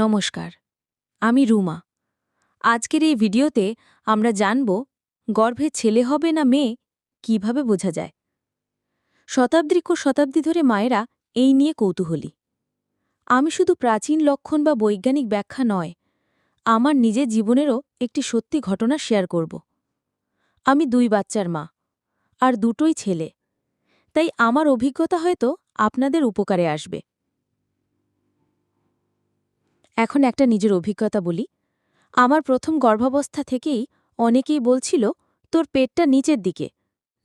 নমস্কার, আমি রুমা। আজকের এই ভিডিওতে আমরা জানব, গর্ভে ছেলে হবে না মেয়ে, কীভাবে বোঝা যায়? শতাব্দী কো শতাব্দী ধরে মায়েরা এই নিয়ে কৌতূহলী। আমি শুধু প্রাচীন লক্ষণ বা বৈজ্ঞানিক ব্যাখ্যা নয়, আমার নিজের জীবনেরও একটি সত্যি ঘটনা শেয়ার করব। আমি দুই বাচ্চার মা, আর দুটোই ছেলে, তাই আমার অভিজ্ঞতা হয়তো আপনাদের উপকারে আসবে। এখন একটা নিজের অভিজ্ঞতা বলি। আমার প্রথম গর্ভাবস্থা থেকেই অনেকেই বলছিল, তোর পেটটা নিচের দিকে,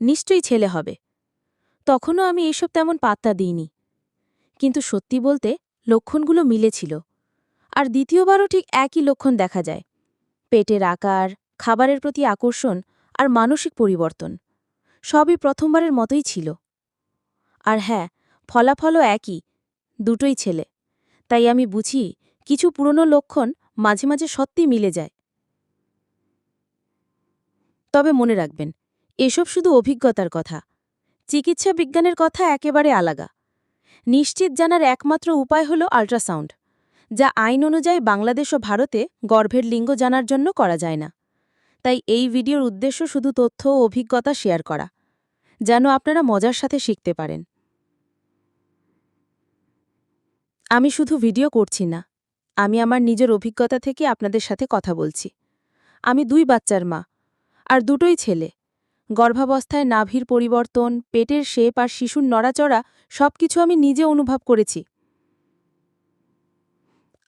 নিশ্চয়ই ছেলে হবে। তখনও আমি এসব তেমন পাত্তা দিইনি। কিন্তু সত্যি বলতে লক্ষণগুলো মিলেছিল। আর দ্বিতীয়বারও ঠিক একই লক্ষণ দেখা যায়। পেটের আকার, খাবারের প্রতি আকর্ষণ আর মানসিক পরিবর্তন সবই প্রথমবারের মতোই ছিল। আর হ্যাঁ ফলাফলও একই, দুটোই ছেলে। তাই আমি বুঝি কিছু পুরনো লক্ষণ মাঝে মাঝে সত্যি মিলে যায়। তবে মনে রাখবেন, এসব শুধু অভিজ্ঞতার কথা। চিকিৎসা বিজ্ঞানের কথা একেবারে আলাদা। নিশ্চিত জানার একমাত্র উপায় হল আল্ট্রাসাউন্ড, যা আইন অনুযায়ী বাংলাদেশ ও ভারতে গর্ভের লিঙ্গ জানার জন্য করা যায় না। তাই এই ভিডিওর উদ্দেশ্য শুধু তথ্য ও অভিজ্ঞতা শেয়ার করা, যেন আপনারা মজার সাথে শিখতে পারেন। আমি শুধু ভিডিও করছি না আমি আমার নিজের অভিজ্ঞতা থেকে আপনাদের সাথে কথা বলছি। আমি দুই বাচ্চার মা, আর দুটোই ছেলে। গর্ভাবস্থায় নাভির পরিবর্তন, পেটের শেপ আর শিশুর নড়াচড়া সব কিছু আমি নিজে অনুভব করেছি।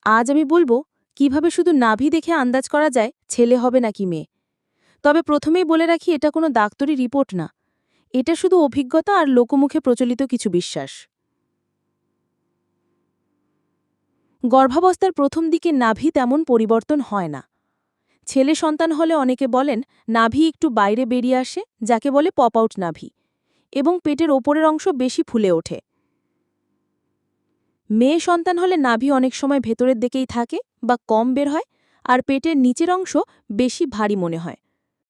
আজ আমি বলব, কীভাবে শুধু নাভি দেখে আন্দাজ করা যায় ছেলে হবে নাকি মেয়ে? তবে প্রথমেই বলে রাখি, এটা কোনো ডাক্তারি রিপোর্ট না। এটা শুধু অভিজ্ঞতা আর লোকমুখে প্রচলিত কিছু বিশ্বাস। গর্ভাবস্থার প্রথম দিকে নাভি তেমন পরিবর্তন হয় না। ছেলে সন্তান হলে অনেকে বলেন, নাভি একটু বাইরে বেরিয়ে আসে, যাকে বলে পপ আউট নাভি, এবং পেটের ওপরের অংশ বেশি ফুলে ওঠে। মেয়ে সন্তান হলে নাভি অনেক সময় ভেতরের দিকেই থাকে বা কম বের হয়, আর পেটের নিচের অংশ বেশি ভারী মনে হয়।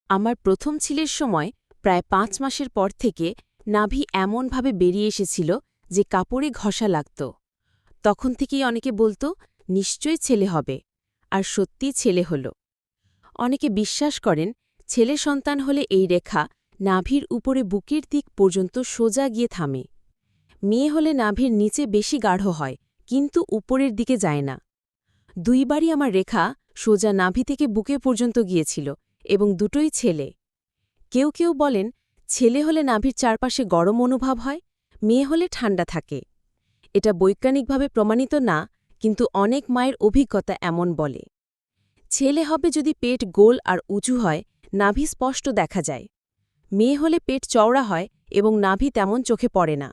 আমার প্রথম ছেলের সময় প্রায় পাঁচ মাসের পর থেকে নাভি এমনভাবে বেরিয়ে এসেছিল যে কাপড়ে ঘষা লাগত। তখন থেকেই অনেকে বলতো, নিশ্চয়ই ছেলে হবে। আর সত্যি ছেলে হল। অনেকে বিশ্বাস করেন, ছেলে সন্তান হলে এই রেখা নাভির উপরে বুকের দিক পর্যন্ত সোজা গিয়ে থামে। মেয়ে হলে নাভির নিচে বেশি গাঢ় হয়, কিন্তু উপরের দিকে যায় না। দুইবারই আমার রেখা সোজা নাভি থেকে বুকে পর্যন্ত গিয়েছিল এবং দুটোই ছেলে। কেউ কেউ বলেন, ছেলে হলে নাভির চারপাশে গরম অনুভব হয়, মেয়ে হলে ঠান্ডা থাকে। এটা বৈজ্ঞানিকভাবে প্রমাণিত না, কিন্তু অনেক মায়ের অভিজ্ঞতা এমন বলে। ছেলে হবে যদি পেট গোল আর উঁচু হয়, নাভি স্পষ্ট দেখা যায়। মেয়ে হলে পেট চওড়া হয় এবং নাভি তেমন চোখে পড়ে না।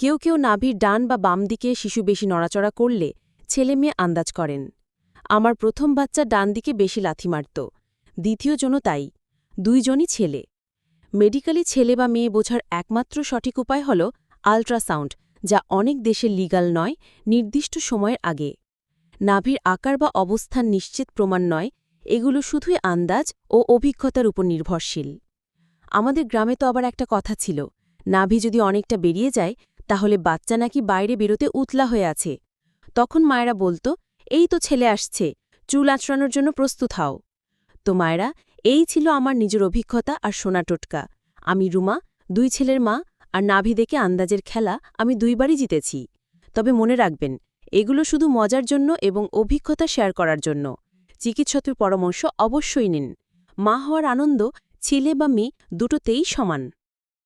কেউ কেউ নাভির ডান বা বাম দিকে শিশু বেশি নড়াচড়া করলে ছেলে মেয়ে আন্দাজ করেন। আমার প্রথম বাচ্চা ডান দিকে বেশি লাথি মারত, দ্বিতীয় জনও তাই, দুইজনই ছেলে। মেডিকেলি ছেলে বা মেয়ে বোঝার একমাত্র সঠিক উপায় হল আল্ট্রাসাউন্ড যা অনেক দেশে লিগাল নয়, নির্দিষ্ট সময়ের আগে। নাভির আকার বা অবস্থান নিশ্চিত প্রমাণ নয়, এগুলো শুধুই আন্দাজ ও অভিজ্ঞতার উপর নির্ভরশীল। আমাদের গ্রামে তো আবার একটা কথা ছিল, নাভি যদি অনেকটা বেরিয়ে যায়, তাহলে বাচ্চা নাকি বাইরে বেরোতে উতলা হয়ে আছে। তখন মায়েরা বলতো, এই তো ছেলে আসছে, চুল আঁচড়ানোর জন্য প্রস্তুত হও। তো মায়েরা, এই ছিল আমার নিজের অভিজ্ঞতা আর সোনা টোটকা। আমি রুমা, দুই ছেলের মা আর নাভি দেখে আন্দাজের খেলা আমি দুইবারই জিতেছি। তবে মনে রাখবেন, এগুলো শুধু মজার জন্য এবং অভিজ্ঞতা শেয়ার করার জন্য। চিকিৎসকের পরামর্শ অবশ্যই নিন। মা হওয়ার আনন্দ, ছেলে বা মেয়ে দুটোতেই সমান।